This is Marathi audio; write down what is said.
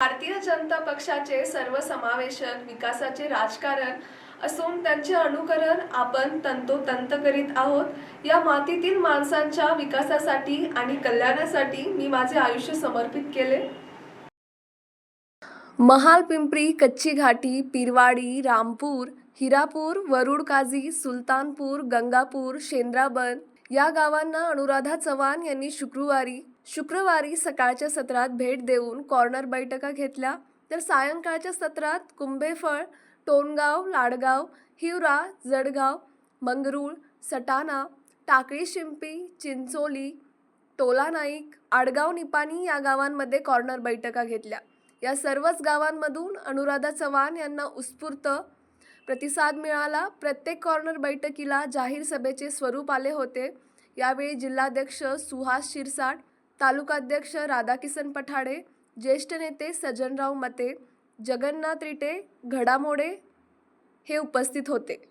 भारतीय जनता पक्षाचे सर्वसमावेशक विकासाचे राजकारण असून त्यांचे अनुकरण आपण तंतोतंत करीत आहोत. या मातीतील माणसांच्या विकासासाठी आणि कल्याणासाठी मी माझे आयुष्य समर्पित केले. महाल पिंपरी कच्ची घाटी पिरवाडी रामपूर हिरापूर वरुडकाजी सुलतानपूर गंगापूर शेंद्राबन या गावांना अनुराधा चव्हाण यांनी शुक्रवारी शुक्रवारी सकाळच्या सत्रात भेट देऊन कॉर्नर बैठका घेतल्या तर सायंकाळच्या सत्रात कुंभेफळ टोणगाव लाडगाव हिवरा जडगाव मंगरूळ सटाणा टाकळी शिंपी चिंचोली टोला नाईक आडगाव निपाणी या गावांमध्ये कॉर्नर बैठका घेतल्या. या सर्वच गावांमधून अनुराधा चव्हाण यांना उत्स्फूर्त प्रतिसाद मिळाला. प्रत्येक कॉर्नर बैठकीला जाहीर सभेचे स्वरूप आले होते. यावेळी जिल्हाध्यक्ष सुहास शिरसाट तालुकाध्यक्ष राधाकिसन पठाडे ज्येष्ठ नेते सज्जनराव मते जगन्नाथ रिटे घडामोडे हे उपस्थित होते.